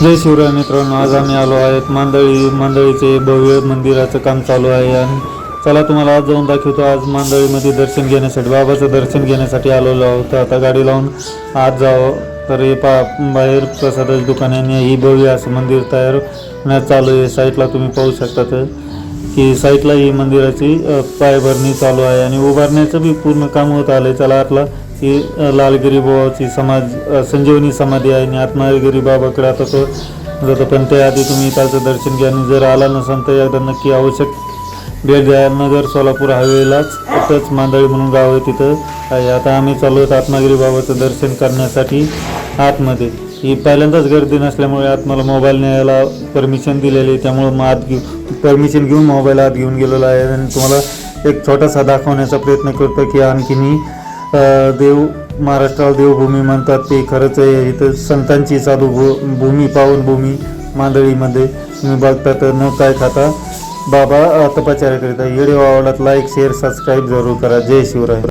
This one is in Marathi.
जय शिवराय मित्रांनो आज आम्ही आलो आहेत मांदळी मांदळीचे भव्य मंदिराचं काम चालू आहे आणि चला तुम्हाला आज जाऊन दाखवतो आज मांदळीमध्ये दर्शन घेण्यासाठी बाबाचं दर्शन घेण्यासाठी आलेलो आहोत. आता गाडी लावून आत जावं तर हे पा बाहेर प्रसादाची दुकानाने ही भव्य असं मंदिर तयार होण्यात चालू आहे. साईटला तुम्ही पाहू शकता तर की साईटला ही मंदिराची पायभरणी चालू आहे आणि उभारण्याचं बी पूर्ण काम होत आलं आहे चला आपला ती अ, लालगिरी बाबाची समाज संजीवनी समाधी आहे आणि आत्मागिरी बाबाकडे आता तो जातो पण त्याआधी तुम्ही त्याचं दर्शन घ्या आणि जर आला नसाल तर एकदा नक्की आवश्यक भेट द्या. नगर सोलापूर हायवेलाच तिथंच मांदळी म्हणून गाव आहे तिथं आहे. आता आम्ही चालू आहोत आत्मागिरी बाबाचं दर्शन करण्यासाठी आतमध्ये. ही पहिल्यांदाच गर्दी नसल्यामुळे आत मला मोबाईल न्यायला परमिशन दिलेली आहे. त्यामुळं मग आत घेऊ परमिशन घेऊन मोबाईल आत घेऊन गेलेला आहे. आणि तुम्हाला एक छोटासा दाखवण्याचा प्रयत्न करतो की आणखीनही मी देव महाराष्ट्राला देवभूमी म्हणतात ते खरंच आहे. इथं संतांची चालू भू भूमी पावनभूमी मांदळीमध्ये तुम्ही बघता तर न काय खाता. बाबा अ, येडे वावलात लाईक शेअर सबस्क्राईब जरूर करा. जय शिवराय.